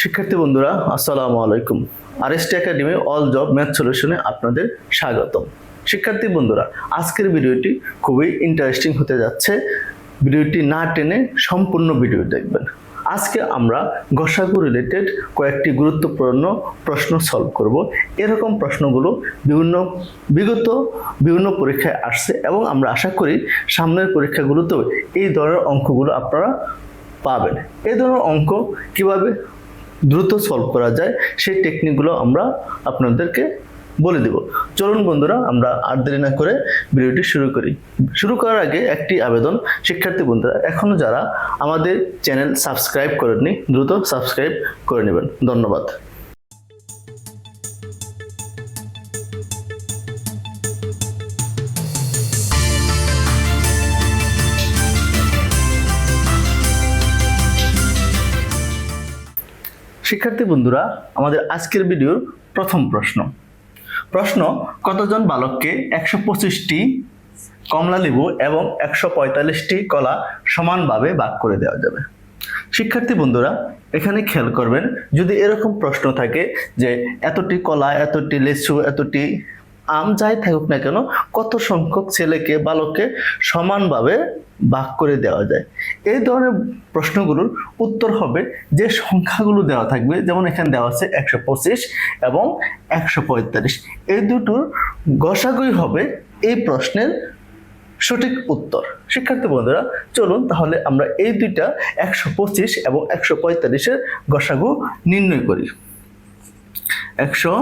শিক্ষার্থী বন্ধুরা, আসসালামু আলাইকুম। আর R S T academy all job math সলিউশনে আপনাদের স্বাগতম। শিক্ষার্থী বন্ধুরা, আজকের ভিডিওটি খুবই ইন্টারেস্টিং হতে যাচ্ছে। ভিডিওটি না টেনে সম্পূর্ণ ভিডিও দেখবেন। আজকে আমরা গসাগু রিলেটেড কয়েকটি গুরুত্বপূর্ণ প্রশ্ন সলভ করব। এরকম প্রশ্নগুলো বিভিন্ন বিগত বিভিন্ন পরীক্ষায় আসছে এবং আমরা আশা করি সামনের পরীক্ষাগুলোতেও এই ধরনের অঙ্কগুলো আপনারা পাবেন। এই ধরনের অঙ্ক কীভাবে দ্রুত সলভ করা যায়, সেই টেকনিকগুলো আমরা আপনাদেরকে বলে দেব। চলুন বন্ধুরা, আমরা আর দেরি না করে ভিডিওটি শুরু করি। শুরু করার আগে একটি আবেদন, শিক্ষার্থী বন্ধুরা এখনও যারা আমাদের চ্যানেল সাবস্ক্রাইব করেননি, দ্রুত সাবস্ক্রাইব করে নেবেন। ধন্যবাদ। শিক্ষার্থী বন্ধুরা, আমাদের আজকের ভিডিওর প্রথম প্রশ্ন। প্রশ্ন, কতজন বালককে একশো পঁচিশটি কমলা লেবু এবং একশো পঁয়তাল্লিশটি কলা সমানভাবে ভাগ করে দেওয়া যাবে? শিক্ষার্থী বন্ধুরা, এখানে খেয়াল করবেন, যদি এরকম প্রশ্ন থাকে যে, এতটি কলা, এতটি লেচু, এতটি আম যাই থাকুক না কেন, কত সংখ্যক ছেলেকে, বালককে সমানভাবে ভাগ করে দেওয়া যায়। এই ধরনের প্রশ্নগুলোর উত্তর হবে যে সংখ্যাগুলো দেওয়া থাকবে, যেমন এখানে দেওয়া আছে একশো পঁচিশ এবং একশো পঁয়তাল্লিশ। এই দুটোর গসাগুই হবে এই প্রশ্নের সঠিক উত্তর। শিক্ষার্থী বন্ধুরা, চলুন তাহলে আমরা এই দুইটা একশো পঁচিশ এবং একশো পঁয়তাল্লিশের গসাগু নির্ণয় করি। একশো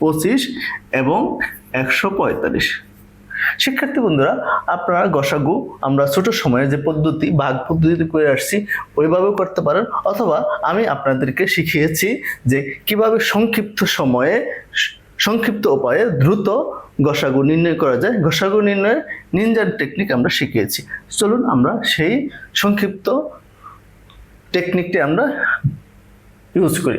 পঁচিশ এবং একশো পঁয়তাল্লিশ। শিক্ষার্থী বন্ধুরা, আপনারা গসাগু, আমরা ছোট সময়ে যে পদ্ধতি, ভাগ পদ্ধতি করে আসছি, ওইভাবেও করতে পারেন, অথবা আমি আপনাদেরকে শিখিয়েছি যে কীভাবে সংক্ষিপ্ত সময়ে, সংক্ষিপ্ত উপায়ে দ্রুত গসাগু নির্ণয় করা যায়। গসাগু নির্ণয়ের নিনজার টেকনিক আমরা শিখিয়েছি। চলুন আমরা সেই সংক্ষিপ্ত টেকনিকটি আমরা ইউজ করি।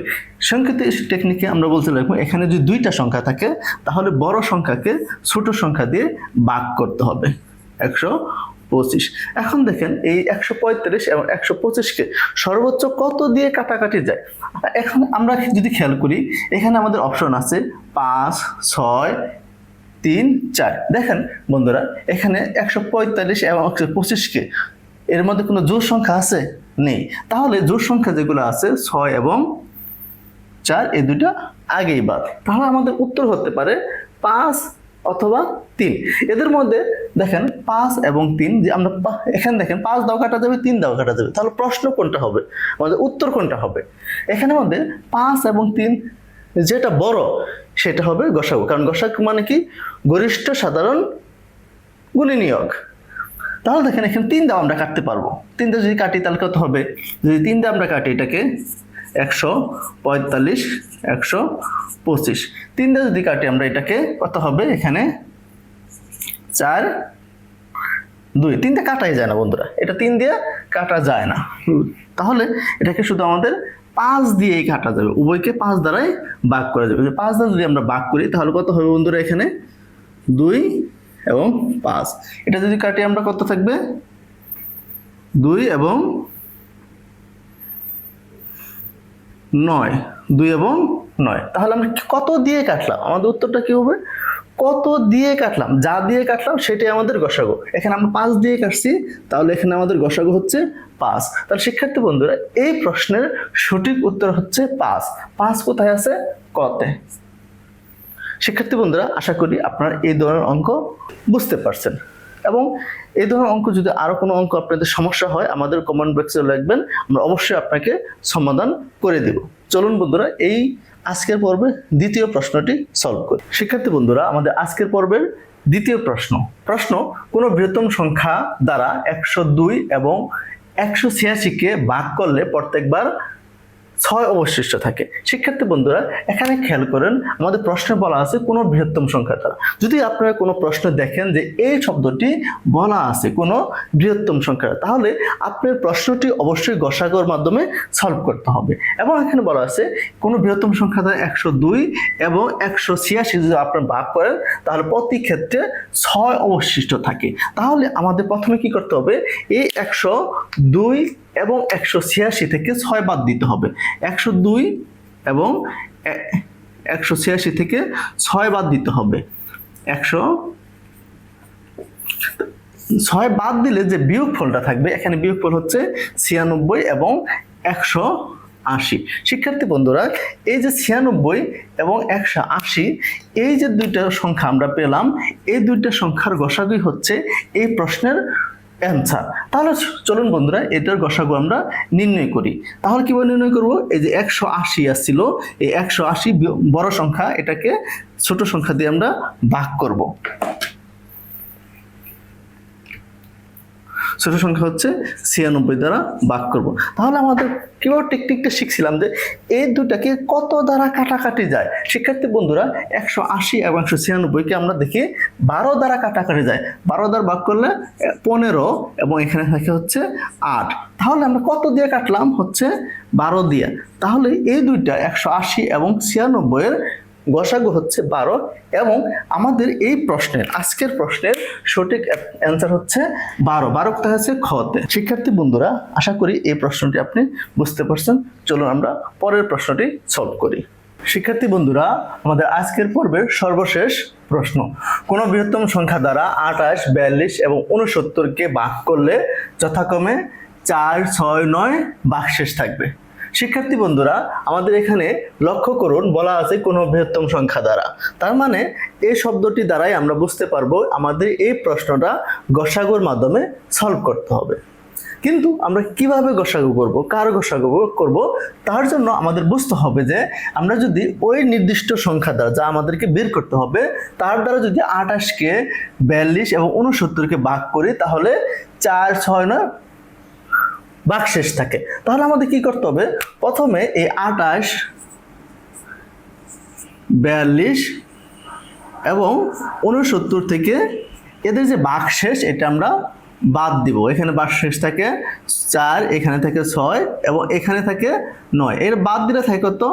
সংক্ষিপ্ত টেকনিকে আমরা বলতে লাগবো, এখানে যদি দুইটা সংখ্যা থাকে, তাহলে বড় সংখ্যাকে ছোট সংখ্যা দিয়ে ভাগ করতে হবে। একশো পঁচিশ। এখন দেখেন, এই একশো পঁয়ত্রিশ এবং একশো পঁচিশকে সর্বোচ্চ কত দিয়ে কাটাকাটি যায়? এখন আমরা যদি খেয়াল করি, এখানে আমাদের অপশন আছে পাঁচ, ছয়, তিন, চার। দেখেন বন্ধুরা, এখানে একশো পঁয়তাল্লিশ এবং একশো পঁচিশকে এর মধ্যে কোনো জোর সংখ্যা আছে? নেই। তাহলে জোর সংখ্যা যেগুলো আছে, ছয় এবং চার, এই দুটা আগেই বাদ। তাহলে আমাদের উত্তর হতে পারে পাঁচ অথবা তিন। এদের মধ্যে দেখেন পাঁচ এবং তিন যে আমরা এখানে দেখেন পাঁচ দাও কাটা যাবে, তিন দাও কাটা যাবে। তাহলে প্রশ্ন কোনটা হবে? আমাদের উত্তর কোনটা হবে? এখানে আমাদের পাঁচ এবং তিন যেটা বড়, সেটা হবে গসাগু কারণ গসাগু মানে কি? গরিষ্ঠ সাধারণ গুণিনিয়োগ। তাহলে দেখেন এখানে তিন দাও আমরা কাটতে পারব। তিন দাও যদি কাটি তাহলে কত হবে? যদি তিন দাও আমরা কাটি এটাকে একশো পঁয়তাল্লিশ, একশো পঁচিশ। তিন দাও যদি কাটি আমরা এটাকে কত হবে এখানে? চার, দুই। তিনটা কাটাই যায় না বন্ধুরা। এটা তিন দিয়ে কাটা যায় না। তাহলে এটাকে শুধু আমাদের পাঁচ দিয়েই কাটা যাবে। উভয়কে পাঁচ দ্বারাই ভাগ করা যাবে। পাঁচ দ্বারা যদি আমরা ভাগ করি তাহলে কত হবে বন্ধুরা এখানে? দুই এবং পাঁচ। এটা যদি কাটি আমরা কত থাকবে? দুই এবং নয়। দুই এবং নয়। তাহলে আমরা কত দিয়ে কাটলাম? আমাদের উত্তরটা কি হবে? কত দিয়ে কাটলাম? যা দিয়ে কাটলাম সেটাই আমাদের গসাগো। এখানে আমরা পাঁচ দিয়ে কাটছি, তাহলে এখানে আমাদের গসাগো হচ্ছে পাঁচ। তাহলে শিক্ষার্থী বন্ধুরা, এই প্রশ্নের সঠিক উত্তর হচ্ছে পাঁচ। পাঁচ কোথায় আছে? কতে। শিক্ষার্থী বন্ধুরা, আশা করি আপনারা এই ধরনের অঙ্ক বুঝতে পারছেন। এবং এই ধরনের অঙ্ক যদি আরও কোনো অঙ্ক আপনাদের সমস্যা হয়, আমাদের কমেন্ট বক্সে লিখবেন, আমরা অবশ্যই আপনাকে সমাধান করে দেব। চলুন বন্ধুরা, এই আজকের পর্বে দ্বিতীয় প্রশ্নটি সলভ করি। শিক্ষার্থী বন্ধুরা, আমাদের আজকের পর্বের দ্বিতীয় প্রশ্ন। প্রশ্ন, কোনো বৃহত্তম সংখ্যা দ্বারা একশো দুই এবং একশো ছিয়াশিকে ভাগ করলে প্রত্যেকবার ছয় অবশিষ্ট থাকে। শিক্ষার্থী বন্ধুরা, এখানে খেয়াল করেন, আমাদের প্রশ্নে বলা আছে কোনো বৃহত্তম সংখ্যা দ্বারা। যদি আপনারা কোনো প্রশ্ন দেখেন যে এই শব্দটি বলা আছে কোনো বৃহত্তম সংখ্যা, তাহলে আপনার প্রশ্নটি অবশ্যই গসাগর মাধ্যমে সলভ করতে হবে। এবং এখানে বলা আছে, কোনো বৃহত্তম সংখ্যা দ্বারা একশো দুই এবং একশো ছিয়াশি যদি আপনার ভাগ করেন, তাহলে প্রতি ক্ষেত্রে ছয় অবশিষ্ট থাকে। তাহলে আমাদের প্রথমে কি করতে হবে? এই একশো দুই এবং একশো ছিয়াশি থেকে ছয় বাদ দিতে হবে। একশো দুই এবং একশো ছিয়াশি থেকে ছয় বাদ দিতে হবে। একশো ছয় বাদ দিলে যে বিয়োগ ফলটা থাকবে, এখানে বিয়োগ ফল হচ্ছে ছিয়ানব্বই এবং একশো আশি। শিক্ষার্থী বন্ধুরা, এই যে ছিয়ানব্বই এবং একশো আশি, এই যে দুইটা সংখ্যা আমরা পেলাম, এই দুইটা সংখ্যার গসাগুই হচ্ছে এই প্রশ্নের অ্যান্সার। তাহলে চলুন বন্ধুরা, এটার গসাগু আমরা নির্ণয় করি। তাহলে কীভাবে নির্ণয় করব? এই যে একশো আশি আসছিল, এই একশো আশি বড় সংখ্যা এটাকে ছোট সংখ্যা দিয়ে আমরা ভাগ করব। ছোট সংখ্যা হচ্ছে ছিয়ানব্বই দ্বারা ভাগ করব। তাহলে আমাদের কীভাবে টেকনিকটা শিখছিলাম যে এই দুটাকে কত দ্বারা কাটাকাটি যায়? শিক্ষার্থী বন্ধুরা, একশো আশি এবং একশো ছিয়ানব্বইকে আমরা দেখি বারো দ্বারা কাটাকাটি যায়। বারো দ্বারা ভাগ করলে পনেরো এবং এখানে থাকে হচ্ছে আট। তাহলে আমরা কত দিয়ে কাটলাম? হচ্ছে বারো দিয়ে। তাহলে এই দুইটা একশো আশি এবং ছিয়ানব্বইয়ের গসাগু হচ্ছে বারো এবং আমাদের এই প্রশ্নের, আজকের প্রশ্নের সঠিক অ্যান্সার হচ্ছে বারো। বারো কোথায় আছে? খতে শিক্ষার্থী বন্ধুরা, আশা করি এই প্রশ্নটি আপনি বুঝতে পারছেন। চলুন আমরা পরের প্রশ্নটি সলভ করি। শিক্ষার্থী বন্ধুরা, আমাদের আজকের পর্বের সর্বশেষ প্রশ্ন। কোন বৃহত্তম সংখ্যা দ্বারা আঠাশ, বিয়াল্লিশ এবং উনসত্তরকে ভাগ করলে যথাক্রমে চার, ছয়, নয় বাকশেষ থাকবে। শিক্ষার্থী বন্ধুরা, আমাদের এখানে লক্ষ্য করুন, বলা আছে কোনো বৃহত্তম সংখ্যা দ্বারা। তার মানে এই শব্দটি দ্বারাই আমরা বুঝতে পারব আমাদের এই প্রশ্নটা গসাগুর মাধ্যমে সলভ করতে হবে। কিন্তু আমরা কীভাবে গসাগু করব, কার গসাগু করব, তার জন্য আমাদের বুঝতে হবে যে, আমরা যদি ওই নির্দিষ্ট সংখ্যা দ্বারা যা আমাদেরকে বের করতে হবে, তার দ্বারা যদি আঠাশকে বিয়াল্লিশ এবং উনসত্তরকে ভাগ করি, তাহলে চার, ছয়, নয় বাকশেষ থাকে। তাহলে আমাদের কি করতে হবে? প্রথমে এই আটাশ বিয়াল্লিশ এবং উনসত্তর থেকে এদের যে বাকশেষ এটা আমরা বাদ দিব। এখানে বাকশেষ থাকে চার, এখানে থাকে ছয় এবং এখানে থাকে নয়। এর বাদ দিলে থাকে কত?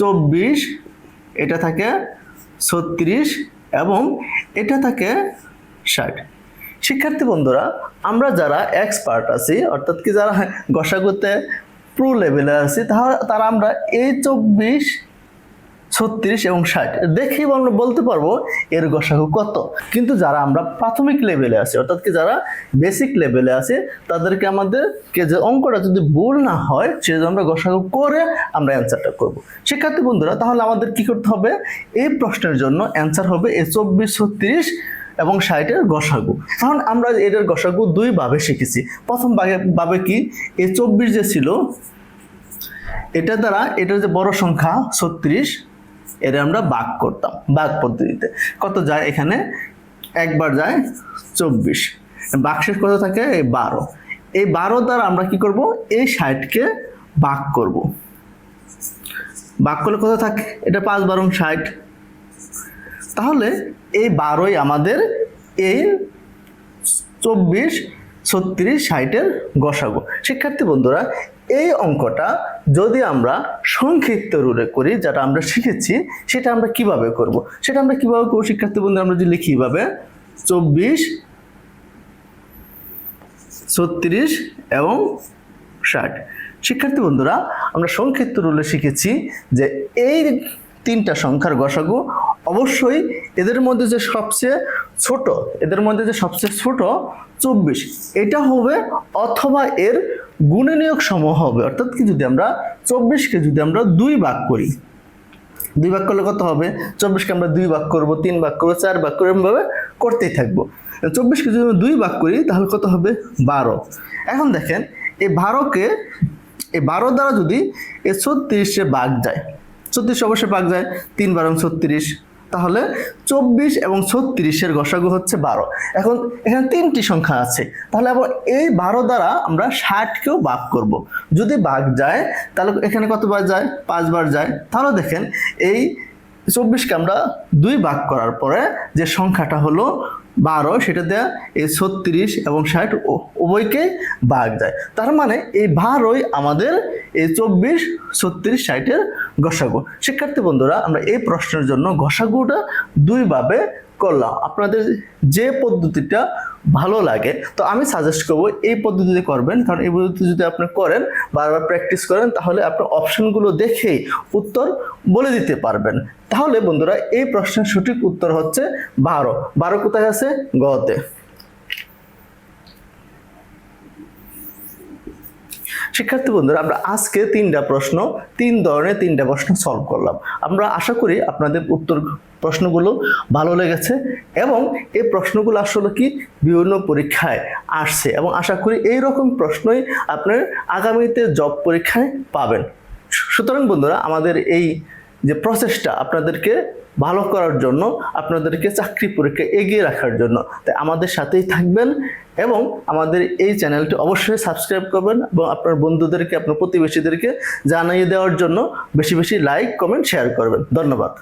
চব্বিশ, এটা থাকে ছত্রিশ এবং এটা থাকে ষাট। শিক্ষার্থী বন্ধুরা, আমরা যারা এক্সপার্ট আছি, অর্থাৎ কি যারা গসাগুতে প্রো লেভেলে আছি তারা তারা আমরা এই চব্বিশ, ছত্রিশ এবং ষাট দেখেই আমরা বলতে পারব এর গসাগু কত। কিন্তু যারা আমরা প্রাথমিক লেভেলে আছি, অর্থাৎ কি যারা বেসিক লেভেলে আছে, তাদেরকে আমাদেরকে যে অঙ্কটা যদি ভুল না হয়, সেজন্য আমরা গসাগু করে আমরা অ্যান্সারটা করব। শিক্ষার্থী বন্ধুরা, তাহলে আমাদের কি করতে হবে? এই প্রশ্নের জন্য অ্যান্সার হবে এ চব্বিশ, ছত্রিশ এবং ষাটের গসাগু। কারণ আমরা এটার গসাগু দুই ভাবে শিখেছি। প্রথম ভাবে কি? এই চব্বিশ যে ছিল, এটা দ্বারা এটার যে বড় সংখ্যা ছত্রিশ এটা আমরা বাঘ করতাম বাঘ পদ্ধতিতে। কত যায় এখানে? একবার যায় চব্বিশ। বাক্সের কত থাকে? এই বারো। এই বারো দ্বারা আমরা কি করব? এই ষাটকে বাঘ করব। বাঘ করলে কত থাকে? এটা পাঁচ বারং ষাট। তাহলে এই বারোই আমাদের এই চব্বিশ, ছত্রিশ, ষাটের গসাগু। শিক্ষার্থী বন্ধুরা, এই অঙ্কটা যদি আমরা সংক্ষিপ্ত রূপে করি, যেটা আমরা শিখেছি, সেটা আমরা কীভাবে করব? সেটা আমরা কীভাবে করব? শিক্ষার্থী বন্ধুরা, আমরা যদি লিখি কীভাবে চব্বিশ, ছত্রিশ এবং ষাট। শিক্ষার্থী বন্ধুরা, আমরা সংক্ষিপ্ত রুলে শিখেছি যে এই তিনটা সংখ্যার গসাগু অবশ্যই এদের মধ্যে যে সবচেয়ে ছোট, এদের মধ্যে যে সবচেয়ে ছোট চব্বিশ, এটা হবে অথবা এর গুণনীয়ক সমূহ হবে। অর্থাৎ কি যদি আমরা চব্বিশকে যদি আমরা দুই ভাগ করি, দুই ভাগ করলে কত হবে? চব্বিশকে আমরা দুই ভাগ করব, তিন ভাগ করব, চার ভাগ করে এরকমভাবে করতেই থাকব। চব্বিশকে যদি আমরা দুই ভাগ করি, তাহলে কত হবে? বারো। এখন দেখেন, এই বারোকে, এই বারো দ্বারা যদি এই ছত্রিশে ভাগ যায়, ছত্রিশ অবশ্যই ভাগ যায়, তিন বারো ছত্রিশ তাহলে চব্বিশ এবং ছত্রিশের গসাগু হচ্ছে বারো। এখন এখানে তিনটি সংখ্যা আছে। তাহলে আবার এই বারো দ্বারা আমরা ষাটকেও ভাগ করব। যদি বাঘ যায়, তাহলে এখানে কতবার যায়? পাঁচবার যায়। তাহলে দেখেন, এই চব্বিশকে আমরা দুই ভাগ করার পরে যে সংখ্যাটা হলো বারো, সেটা দেয়া এই ছত্রিশ এবং ষাট উভয়কে বাঘ যায়। তার মানে এই বারোই আমাদের এই চব্বিশ, ছত্রিশ, ষাটের গসাগু শিক্ষার্থী বন্ধুরা, আমরা এই প্রশ্নের জন্য গসাগুটা দুইভাবে করলাম। আপনাদের যে পদ্ধতিটা ভালো লাগে, তো আমি সাজেস্ট করব এই পদ্ধতিতে করবেন। কারণ এই পদ্ধতি যদি আপনি করেন, বারবার প্র্যাকটিস করেন, তাহলে আপনার অপশনগুলো দেখেই উত্তর বলে দিতে পারবেন। তাহলে বন্ধুরা, এই প্রশ্নের সঠিক উত্তর হচ্ছে বারো। বারো কোথায় আছে? গতে। শিক্ষার্থী বন্ধুরা, আমরা আজকে তিনটা প্রশ্ন, তিন ধরনের তিনটা প্রশ্ন সলভ করলাম। আমরা আশা করি আপনাদের উত্তর প্রশ্নগুলো ভালো লেগেছে এবং এই প্রশ্নগুলো আসলে কি? বিভিন্ন পরীক্ষায় আসছে এবং আশা করি এই রকম প্রশ্নই আপনার আগামীতে জব পরীক্ষায় পাবেন। সুতরাং বন্ধুরা, আমাদের এই যে প্রসেসটা আপনাদেরকে ভালো করার জন্য, আপনাদেরকে চাকরি পরীক্ষা এগিয়ে রাখার জন্য। তাই আমাদের সাথেই থাকবেন এবং আমাদের এই চ্যানেলটি অবশ্যই সাবস্ক্রাইব করবেন এবং আপনার বন্ধুদেরকে, আপনার প্রতিবেশীদেরকে জানিয়ে দেওয়ার জন্য বেশি বেশি লাইক কমেন্ট শেয়ার করবেন। ধন্যবাদ।